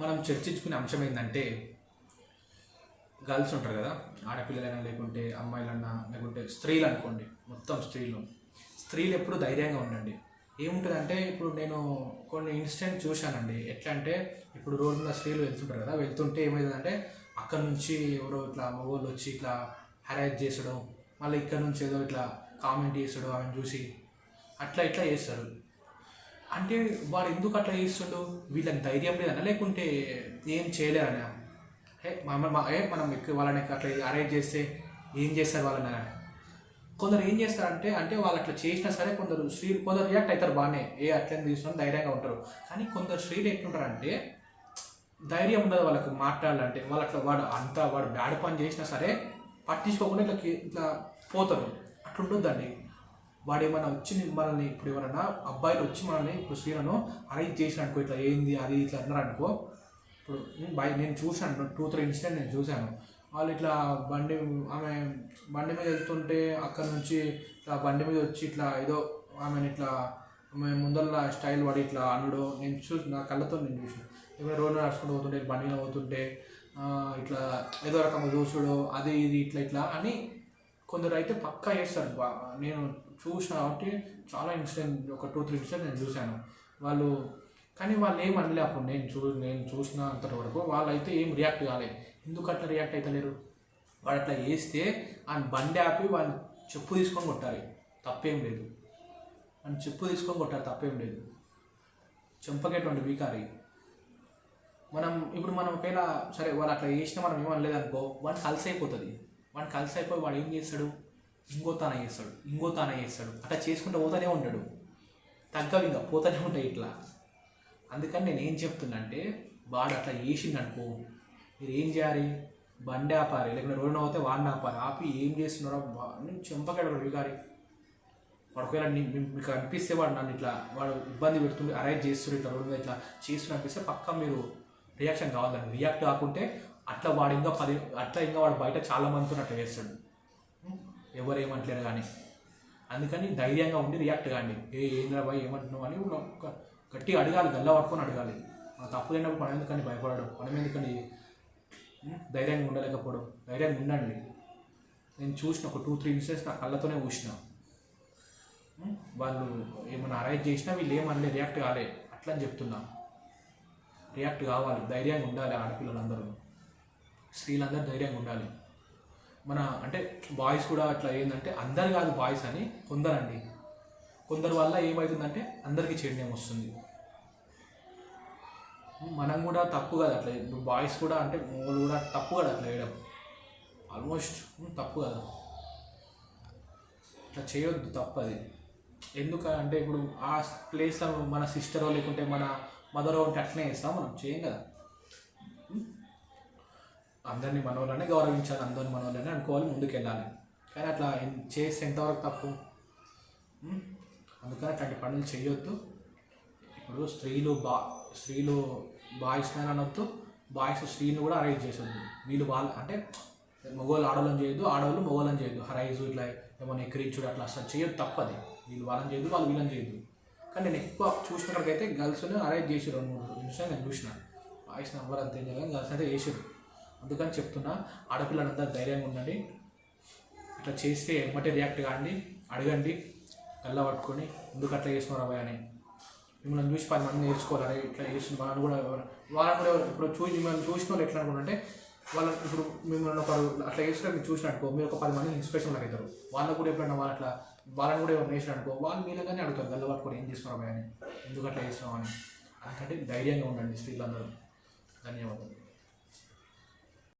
మనం చర్చించుకునే అంశం ఏంటంటే గర్ల్స్ ఉంటారు కదా ఆడపిల్లలైనా లేకుంటే అమ్మాయిలన్నా లేకుంటే స్త్రీలు అనుకోండి మొత్తం స్త్రీలు. స్త్రీలు ఎప్పుడు ధైర్యంగా ఉండండి. ఏముంటుందంటే ఇప్పుడు నేను కొన్ని ఇన్సిడెంట్ చూశానండి. ఎట్లా అంటే ఇప్పుడు రోడ్డు మీద స్త్రీలు వెళ్తుంటారు కదా వెళ్తుంటే ఏమవుతుందంటే అక్కడ నుంచి ఎవరో ఇట్లా మగవాళ్ళు వచ్చి ఇట్లా హెరాస్ చేసడం మళ్ళీ ఇక్కడ నుంచి ఏదో ఇట్లా కామెంట్ చేసడం ఆమెను చూసి అట్లా ఇట్లా చేస్తారు. అంటే వాడు ఎందుకు అట్లా చేస్తుండో? వీళ్ళకి ధైర్యం లేదన్నా లేకుంటే ఏం చేయలేరనా హే మన మా- ఏ మనం ఎక్కువ వాళ్ళని అట్లా అరేంజ్ చేస్తే ఏం చేస్తారు వాళ్ళని? కొందరు ఏం చేస్తారంటే అంటే వాళ్ళు అట్లా చేసినా సరే కొందరు స్త్రీలు కొందరు రియాక్ట్ అవుతారు బాగానే. ఏ అట్లని తీసుకుని ధైర్యంగా ఉంటారు. కానీ కొందరు స్త్రీలు ఎట్లుంటారంటే ధైర్యం ఉండదు వాళ్ళకి మాట్లాడాలంటే. వాళ్ళు అట్లా వాడు అంత వాడు బ్యాడ్ పని చేసినా సరే పట్టించుకోకుండా ఇట్లా ఇట్లా పోతారు. అట్లుండొద్దండి వాడు ఏమైనా వచ్చి మనల్ని ఇప్పుడు ఎవరైనా అబ్బాయిలు వచ్చి మనల్ని ఇప్పుడు స్త్రీలను అరేంజ్ చేసిన అనుకో ఇట్లా ఏంది అది ఇట్లా అన్నారు అనుకో. ఇప్పుడు బై నేను చూశాను టూ త్రీ ఇన్సిడెంట్ నేను చూశాను. వాళ్ళు ఇట్లా బండి ఆమె బండి మీద వెళ్తుంటే అక్కడ నుంచి ఇట్లా బండి మీద వచ్చి ఇట్లా ఏదో ఆమెను ఇట్లా ఆమె ముందర స్టైల్ వాడి ఇట్లా అనుడు నేను చూసి నా కళ్ళతో నేను చూసాను. ఏమైనా రోడ్డు నడుచుకుంటూ పోతుంటే బండి మీద పోతుంటే ఇట్లా ఏదో రకంగా చూసుడు అది ఇది ఇట్లా ఇట్లా అని కొందరు అయితే పక్కా చేస్తారు. బా నేను చూసిన కాబట్టి చాలా ఇన్సిడెంట్ ఒక టూ త్రీ ఇన్సిడెంట్ నేను చూశాను. వాళ్ళు కానీ వాళ్ళు ఏం అనలే అప్పుడు నేను చూ నేను చూసిన అంతటి వరకు వాళ్ళు అయితే ఏం రియాక్ట్ కాలేదు ఎందుకు అట్లా రియాక్ట్ అవుతలేరు వాడు అట్లా చేస్తే ఆయన బండి ఆపి వాళ్ళు చెప్పు తీసుకొని కొట్టాలి. తప్పేం లేదు. అని చెప్పు తీసుకొని కొట్టారు తప్పేం లేదు. చెంపకేటువంటి వీకారి. మనం ఇప్పుడు మనం ఒకవేళ సరే వాళ్ళు అట్లా చేసినా మనం ఏమనలేదు అనుకో వాళ్ళు కలిసి అయిపోతుంది వాడు కలిసి అయిపోయి వాడు ఏం చేస్తాడు? ఇంకో తాన చేస్తాడు ఇంకో తాన చేస్తాడు. అట్లా చేసుకుంటూ పోతానే ఉంటాడు. తగ్గవి ఇంకా పోతానే ఉంటాయి ఇట్లా. అందుకని నేను ఏం చెప్తున్నా అంటే వాడు అట్లా చేసిందనుకో మీరు ఏం చేయాలి? బండి ఆపాలి లేకుంటే రోడ్డు అవుతే వాడిని ఆపాలి. ఆపి ఏం చేస్తున్నారో నేను చెంపకాడు విగారి వాడు ఒకవేళ మీకు అనిపిస్తే వాడు నన్ను ఇట్లా వాడు ఇబ్బంది పెడుతుండే అరైజ్ చేస్తుండే ఇట్లా రోడ్డు మీద ఇట్లా చేస్తున్నా అనిపిస్తే పక్కా మీరు రియాక్షన్ కావాలండి. రియాక్ట్ కాకుంటే అట్లా వాడు ఇంకా పది అట్లా ఇంకా వాడు బయట చాలా మందితో అట్లా చేస్తాడు. ఎవరేమంటలేరు కానీ. అందుకని ధైర్యంగా ఉండి రియాక్ట్ కాండి. ఏ ఏంద్రా బాయ్ ఏమంటున్నావు అని ఒక గట్టిగా అడగాలి గల్లా పట్టుకొని అడగాలి. మన తప్పు లేనప్పుడు మనం ఎందుకని భయపడడం? మనం ఎందుకని ధైర్యంగా ఉండలేకపోవడం? ధైర్యంగా ఉండండి. నేను చూసిన ఒక టూ త్రీ ఇన్సిడెంట్స్ నా కళ్ళతోనే చూసిన. వాళ్ళు ఏమైనా అరేంజ్ చేసినా వీళ్ళు ఏమనలే రియాక్ట్ కాలే. అట్లా అని చెప్తున్నా. రియాక్ట్ కావాలి ధైర్యంగా ఉండాలి ఆడపిల్లలందరూ. స్త్రీలందరూ ధైర్యంగా ఉండాలి. మన అంటే బాయ్స్ కూడా అట్లా ఏంటంటే అందరు కాదు బాయ్స్ అని కొందరండి. కొందరు వల్ల ఏమవుతుందంటే అందరికీ చెడు వస్తుంది. మనం కూడా తప్పు కదా అట్లా. ఇప్పుడు బాయ్స్ కూడా అంటే వాళ్ళు కూడా తప్పు కదా అట్లా వేయడం ఆల్మోస్ట్ తప్పు కదా. అట్లా చేయొద్దు తప్పు అది ఎందుకు అంటే ఇప్పుడు ఆ ప్లేస్లో మన సిస్టరో లేకుంటే మన మదరో ఉంటే అట్లనే చేస్తాం మనం. చేయం కదా. అందరినీ మనవాళ్ళనే గౌరవించాలి అందరిని మనవాళ్ళనే అనుకోవాలి ముందుకు వెళ్ళాలి కానీ అట్లా చేస్తే ఎంతవరకు తప్పు? అందుకని అట్లాంటి పనులు చేయొద్దు ఇప్పుడు స్త్రీలు బా స్త్రీలు బాయ్స్ మ్యాన్ అనొద్దు బాయ్స్ స్త్రీని కూడా అరేంజ్ చేసొద్దు. వీళ్ళు వాళ్ళ అంటే మగవాళ్ళు ఆడవాళ్ళని చేయొద్దు ఆడవాళ్ళు మగవాళ్ళని చేయొద్దు. హరైజు ఇట్లా ఏమైనా ఎక్కిరించుడు అట్లా అసలు చేయొద్దు తప్పది. వీళ్ళు వాళ్ళని చేయొద్దు వాళ్ళు వీళ్ళని చేయొద్దు. కానీ నేను ఎక్కువ చూసినప్పటికైతే గర్ల్స్ని అరేంజ్ చేసి రెండు మూడు నిమిషాలు నేను చూసిన. బాయ్స్ నెంబర్ అంతే కానీ గర్ల్స్ అయితే చేసారు అందుకని చెప్తున్నా ఆడపిల్లలంతా ధైర్యంగా ఉండండి. ఇట్లా చేస్తే ఎమ్మటే రియాక్ట్ కాండి అడగండి కళ్ళ పట్టుకొని ఎందుకు అట్లా చేస్తున్నారు అబ్బాయి అని. మిమ్మల్ని చూసి పది మంది నేర్చుకోవాలి ఇట్లా చేసిన వాళ్ళని కూడా వాళ్ళని కూడా ఇప్పుడు చూసి మిమ్మల్ని చూసిన వాళ్ళు ఎట్లా అనుకుంటే వాళ్ళ ఇప్పుడు మిమ్మల్ని ఒకరు అట్లా చేసిన మీరు చూసినట్టుకో మీరు ఒక పది మంది ఇన్స్పిరేషన్ లాగా అవుతారు. వాళ్ళకు కూడా ఎప్పుడైనా వాళ్ళు అట్లా వాళ్ళని కూడా ఎవరు నేర్చిన అనుకో వాళ్ళు మీలాగానే అడుగుతారు గల్ల పట్టుకొని ఏం చేస్తున్నారు అని ఎందుకు అట్లా చేస్తున్నావు అని. అందుకంటే ధైర్యంగా ఉండండి స్త్రీలందరూ. ధన్యవాదాలు.